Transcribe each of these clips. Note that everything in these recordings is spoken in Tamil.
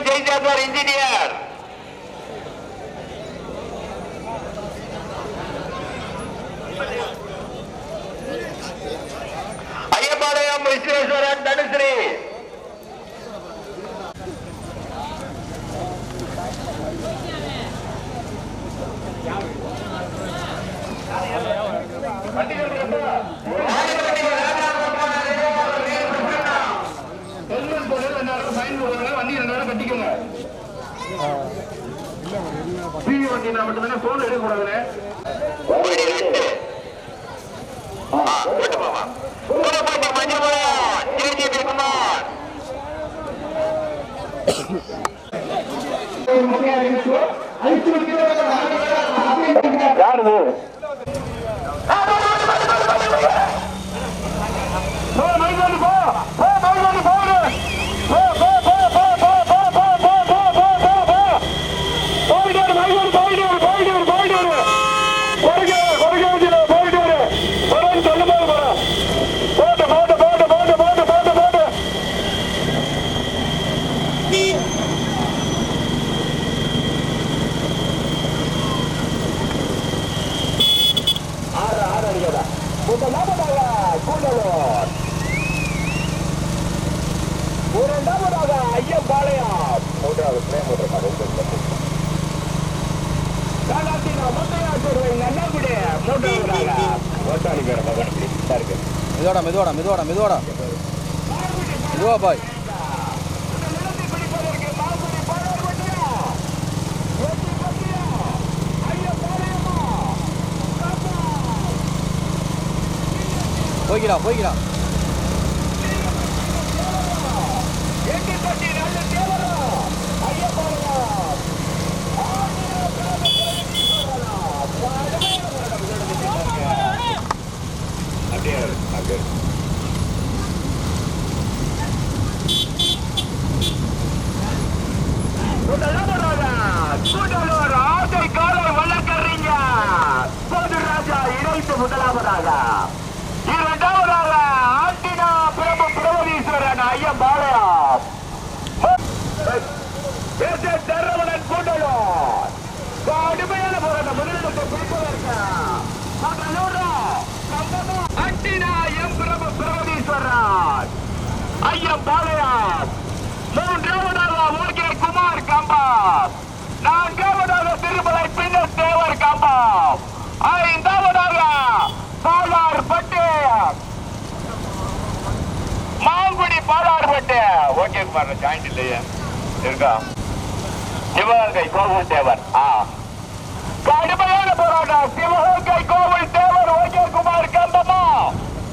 ஐயப்பாளையம் ஜெய்சாத்வார் இன்ஜினியர் ஐயப்பாளையம் விஸ்வேஸ்வரன் பேசிட்டா மட்டும்தானே போன் எடுக்கக்கூடாதுன்னு? யாருது ஐயம்பாளையம். மூன்றாவது பிரேம் ஒரு மெதுவாடா மெதுவாடா மெதுவாடா மெதுவாடா. மெதுவா பாய். போய்கிறா போய்கிறா not good. Okay Kumar joint இல்லையே. இருக்கா? சிவகங்கை கோவில் தேவர். ஆ. கடுமையான போராட்டம். சிவகங்கை கோவில் தேவர் ஓகேகுமார் கந்தமா கம்பமா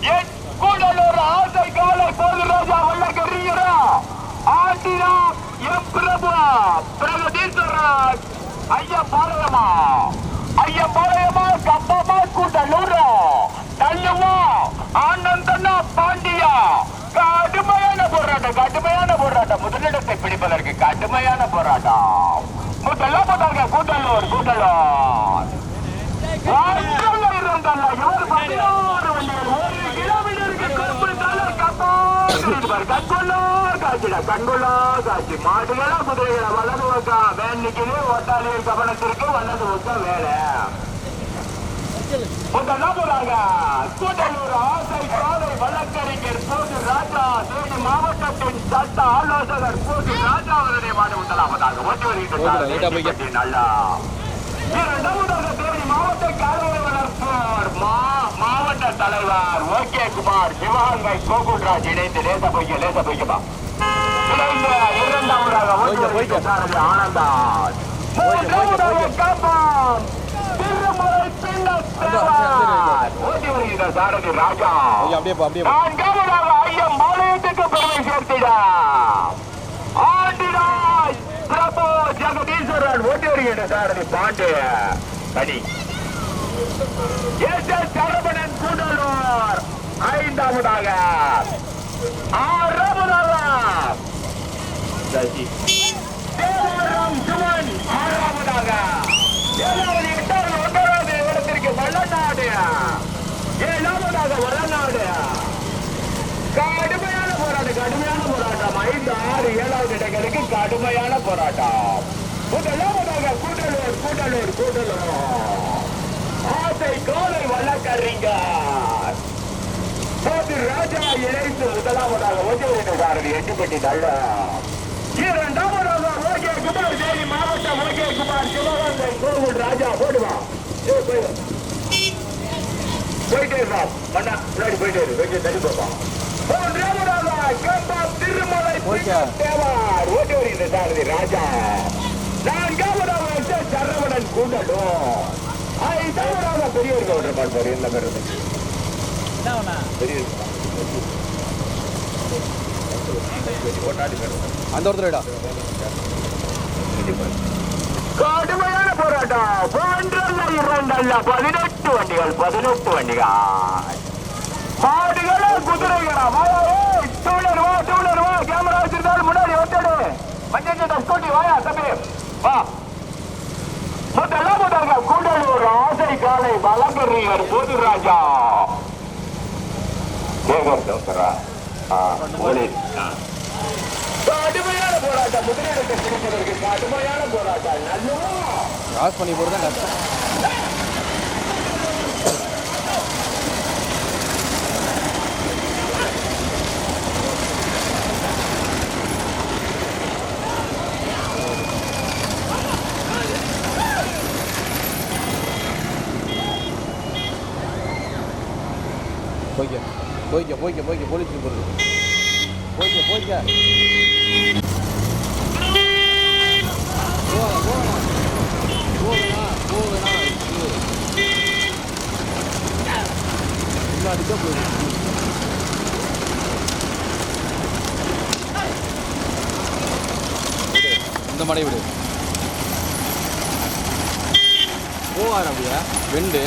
என் கூடலூர் ஆசை காலை போது ராஜா வல்லகரியரா ஆண்டிரா எம் பிரபு. பிரகதீஸ்வரன் ஐயா பாளையமா ஐயா பாளையமா கம்பமா கடுமையான போராட்டம். கூட்டலாம் போட்டாங்க கூட்டலூர் கூட்டலூர். மாடுகளா குதிரைகளை வலது வைக்க வேண்டிக்கு ஒட்டாளிகள் கவனத்திற்கு வலது வைக்க வேலை. முதலாவதாக கூட்டலூர் ஆசை காலை வழக்கறிஞர் போது ராஜா தேனி மாவட்டத்தின் சட்ட ஆலோசகர் போது ராஜா அவருடைய மாடு முதலாவதாக ஓட்டி ஓகேடா, லைட்டா போய்க்க. வருகின்றார் நல்லா. இரண்டாவதாக தேனி மாவட்ட கால்நடை வளர்ப்போர் மா மாவட்ட தலைவர் ஓகே குமார் சிவகங்கை கோகுல்ராஜ் இணைந்து லேச இரண்டாவதாக ஓட்டி போய்க்க, போய்க்க. வருகின்றார் ஆனந்தாஸ் போய்க்க, போய்க்க, மூன்றாவதாக போய்க்க. காப்பான் திருமலை பின்னத் அந்த, அந்த, அந்த, தேவர். ஓட்டி வருகின்ற சாரதி ராஜா. அப்படியே அப்படியே நான்காவதாக ஐயம் பாளையத்துக்கு பெருமை சேர்த்திட. ஆண்டினாய் பிரபு ஜெகதீஸ்வரன் ஓட்டி வருகின்ற சாரதி பாண்டு கனி எஸ். எஸ். சரவணன் கூடலூர். ஐந்தாவதாக. ஆறாவதாக. தேவரம் சுமன் ஆறாவதாக. ஏழாவது எட்டாவது. கடுமையான போராட்டம். ஐந்து ஆறு ஏழாவது இடங்களுக்கு கடுமையான போராட்டம். முதலாவதாக கூட்டலூர் கூட்டலூர் கூட்டலூர் ஆசை கோலை வழக்கறிங்க போது ராஜா இணைத்து முதலாவதாக ஓஜோவினகாரர் எட்டுப்பட்டி தள்ள. இரண்டாவதாக ஓகே குமார் தேவி மாவட்டம் ஓகே குமார் சிவகங்கை கோவில் ராஜா போடுவான் போயிட்டே இருப்பான் பண்ணா முன்னாடி போயிட்டே இருக்கு வெற்றி தள்ளி போப்பான் மூன்றாவதாக திருமலை தேவார் ஓட்டி வருகின்ற சாரதி ராஜா நான்காவதாக சரவணன் கூண்டலும் ஐந்தாவதாக பெரியவர் கவுண்டர் பார்ப்பார் என்ன பெறது அந்த ஒருத்தர் கடுமையான போராட்டம் ஒன்றல்ல இரண்டல்ல பதினெட்டு வண்டிகள் பதினெட்டு வண்டிகள் மாடுகளும் குதிரைகளும் டூலர் வா டூலர் வா. கேமரா வச்சிருந்தாலும் முன்னாடி வந்துடு. மஞ்சள் ஸ்கூட்டி வாயா தம்பி. வா. முதல்ல முதல்ல கூடலூர் ஆசை காலை வளம்பெரியர் போதுராஜா கடுமையான போராட்டம். முதலீடு பிடிப்பதற்கு கடுமையான போராட்டம். நல்லா கிராஸ் பண்ணி போகிறது கஷ்டம் போய்க்க போய்க்க போய்க்க போய்க்க போலீஸ் போகிறது போய்க்க போய்க்க. போகலாம் போயிடும் இந்த மடை விடு. போவார் அப்படியா. வெண்டு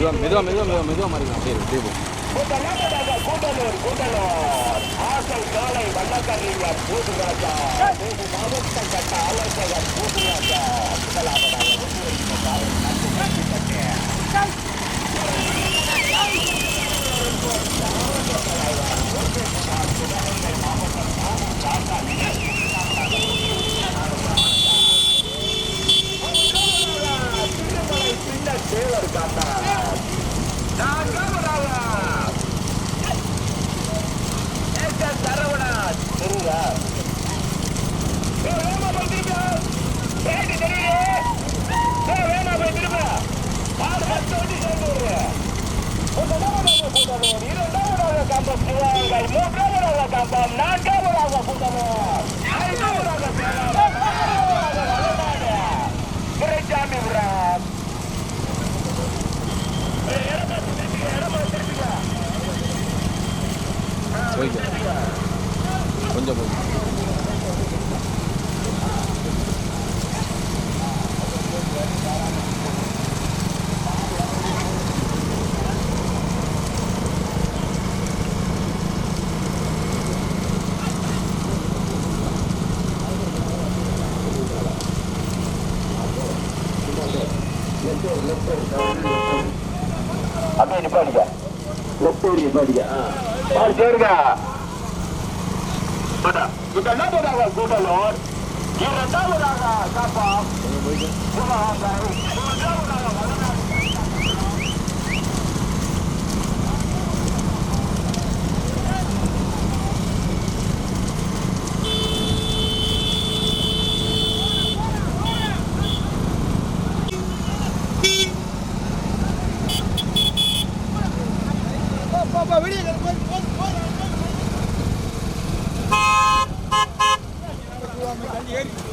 வெயிட் பண்ணு மெதுவாக மெதுவாக மெதுவாக மெதுவாக மெதுவாக மாறிக்கலாம் அப்படியே இரு, அப்படியே போ முதலாவதாக கூடலூர் கூடலூர் ஆசை காலை வண்ணக்கரிஞர் பூதுராஜா பூது மாவட்ட சட்ட ஆலோசகர் பூதுராஜா முதலாவதாக ஒன்றிணைந்த காலை தேவர் காத்தா நான் காமராஜா சரவணா தெரியுதா கண்டிப்பா அடிக்க பால் சேருங்க. இரண்டாவதாக ஏறி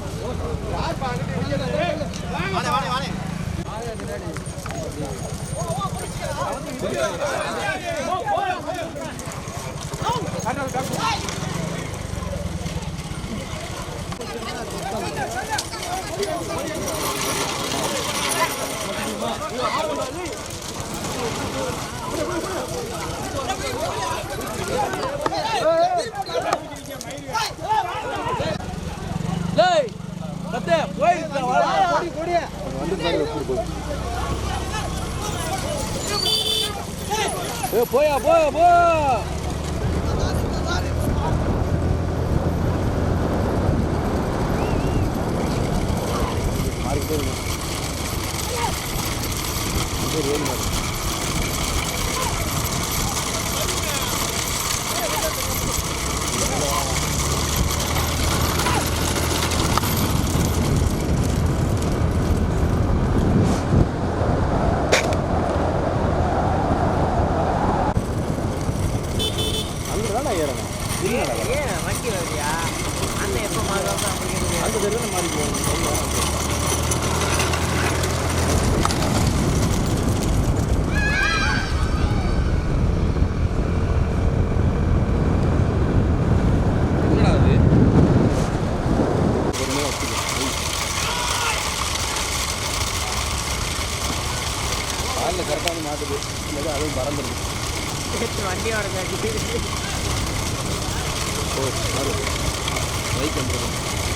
Hey, hey, hey. போயா போயா போ. மாறிக்கிட்டே இருக்கு இல்லை அதுவும் பறந்துருக்கு வண்டியோட காட்டி பைக் வந்துருக்கோம்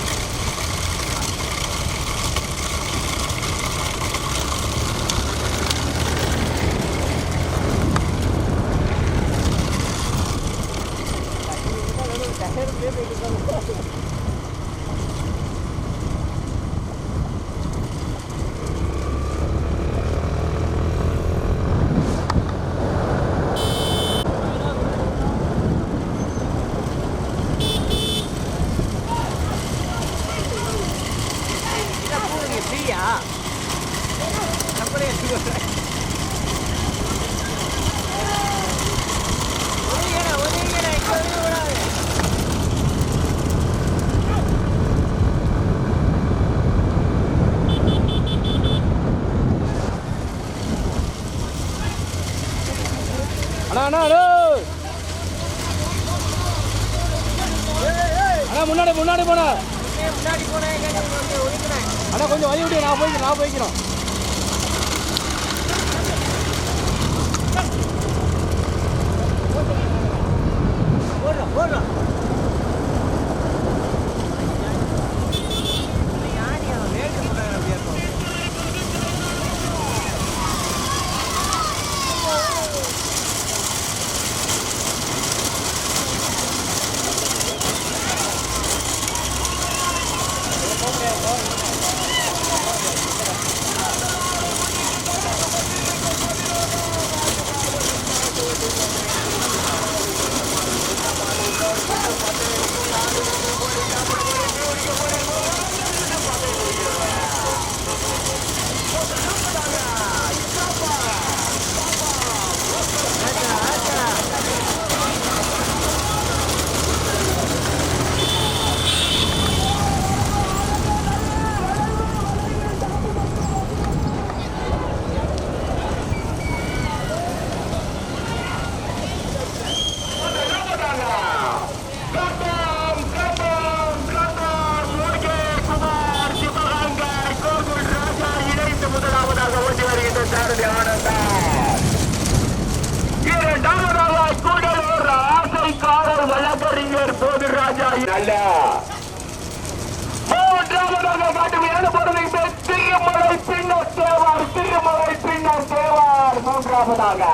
தேவார்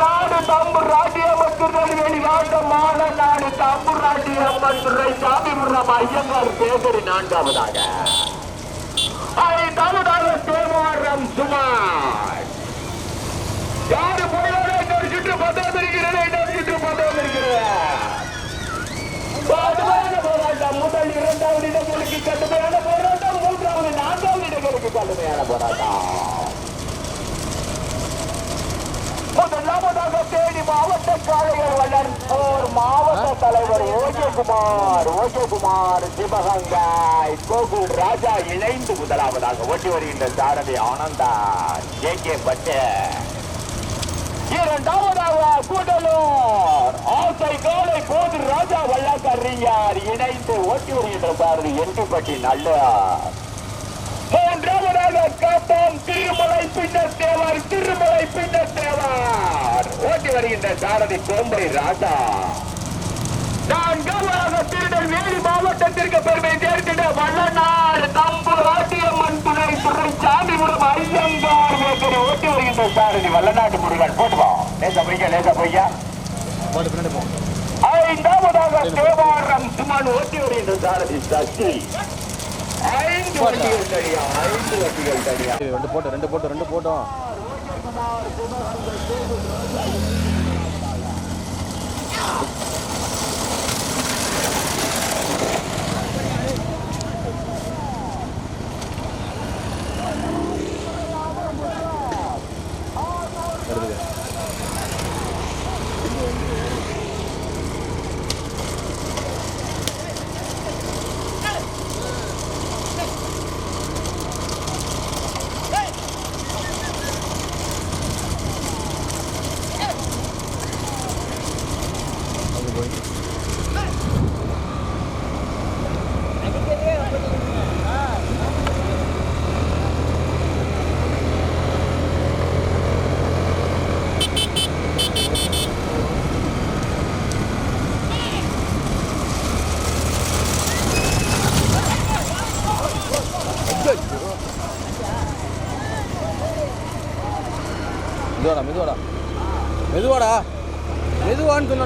நாடு தம்பு ராட்டியம்மன் நாடு தம்பு சாமிபுரம் ஐயங்கார் பேசரி நான்காவதாக. ஐந்தாவதாக தேவாரம் சுமார். யாரு போயாரோ இன்னொரு சுற்று பத்தாம் இருக்கிறது இன்னொரு சுற்று இருக்கிறது முதல் இரண்டாவது இடங்களுக்கு கட்டுமே போராட்டம் மூன்றாவது நான்காவது இடங்களுக்கு கடுமையான போராட்டம். முதலாவதாக தேனி மாவட்ட காளையர் வளர்ப்போர் மாவட்ட தலைவர் ஓஜகுமார் ஓஜகுமார் சிவகங்காய் கோகுல் ராஜா இணைந்து முதலாவதாக ஓட்டி வருகின்ற சாரதி ஆனந்தா கே. கே. பட்டு. இரண்டாவதாக கூடலூர் ஆசை காலை போது ராஜா வல்லாக்கரியார் இணைந்து ஓட்டி வருகின்ற சாரதி எட்டுப்பட்டி நல்ல காப்போம். திருமலை பின்னர் தேவர் திருமலை பின்னர் தேவர். ஓட்டி வருகின்ற சாரதி கோம்பை ராஜா. நான் நான்காவதாக திருநெல்வேலி மாவட்டத்திற்கு பெருமை சேர்த்திட வல்லநாள் தம்பு ராட்டியம்மன் துணை துறை சாமிபுரம் ஐயங்கார் ஓட்டி வருகின்ற சாரதி வல்லநாட்டு முருகன். போட்டுவோம் லேசா பொய்யா லேசா பொய்யா ஐந்தாவதாக தேவாரம் சுமன் ஓட்டி வருகின்ற சாரதி சசி ஐந்து தனியா ஐந்து தனியா ரெண்டு போட்டோம் ரெண்டு போட்டோம் ரெண்டு போட்டோம். Really?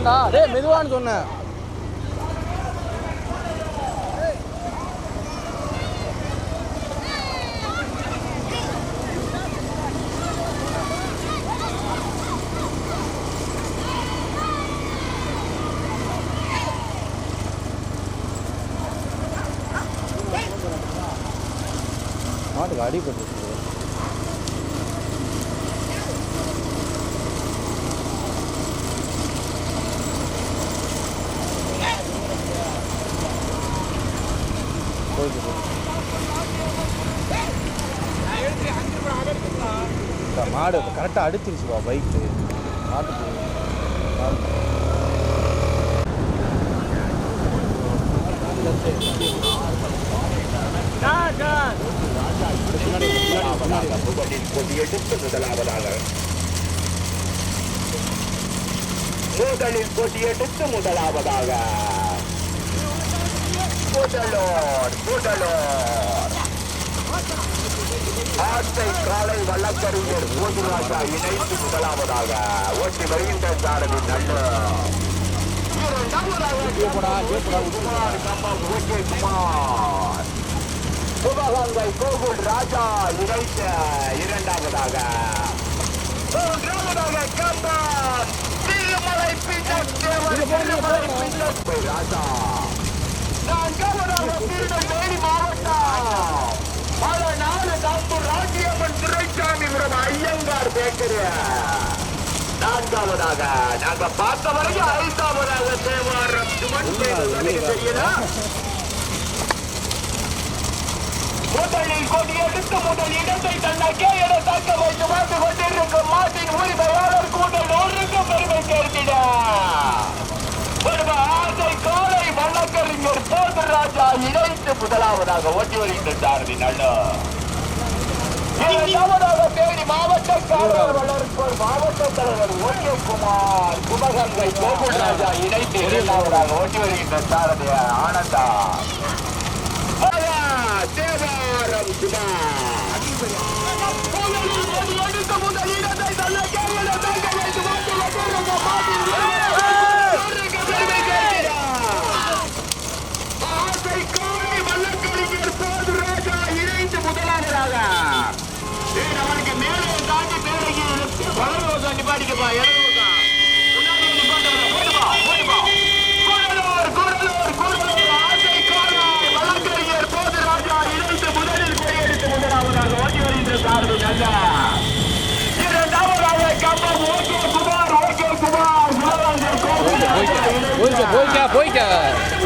மெதுவான்னு டேய் மெதுவான்னு சொன்னேன் மாட்டுக்கு அடிபட்டு போயிட்டு போ. இந்த மாடு கரெக்டாக அடிச்சிருச்சுப்பா பைக்கு மாட்டுக்கு முதலில் கொடியெடுத்து முதலாவதாக முதலில் கொடியெடுத்து முதலாவதாக. முதலோர் முதலோர். ஆட்டை காலை வழக்கறிஞர் போதுராஜா இணைத்து முதலாவதாக ஓட்டி வருகின்ற சாரதி நல்ல. குமார் கம்பம் ஓகே குமார் சிவகங்கை கோகுல் ராஜா இணைத்த இரண்டாவதாக. மூன்றாவதாக கம்பம் திருமலை பின்னர் ராஜா. நான்காவதாக திருநெல்வேலி மாவட்டம் பல நாடு தம்பு ராஜ்யம்மன் துரைசாமிபுரம் ஐயங்கார் பேக்கரி நான்காவதாக நாங்க பார்த்த வரைக்கும் ஐந்தாவதாக தெரியல முதலில் கொடியெடுத்து முதல் இடத்தை தன்னக்கே என தக்க வைத்து வந்து கொண்டிருக்கும் மாட்டின் உரிமையாளர் கூட்டல் ஒருக்கு பெருமை சேர்த்திட. ஆசை காலை வழக்கறிஞர் போது ராஜா இணைத்து முதலாவதாக ஓட்டி வருகின்ற சாரதி நல்ல முதலாவதாக தேனி மாவட்ட வளர்ப்போர் மாவட்ட தலைவர் ஓட்டியகுமார் குமகங்கை கோகுல்ராஜா இணைத்து இரண்டாவதாக ஓட்டி வருகின்ற சாரதி ஆனந்தா. தேவாரம் குமார் 보이냐 보이냐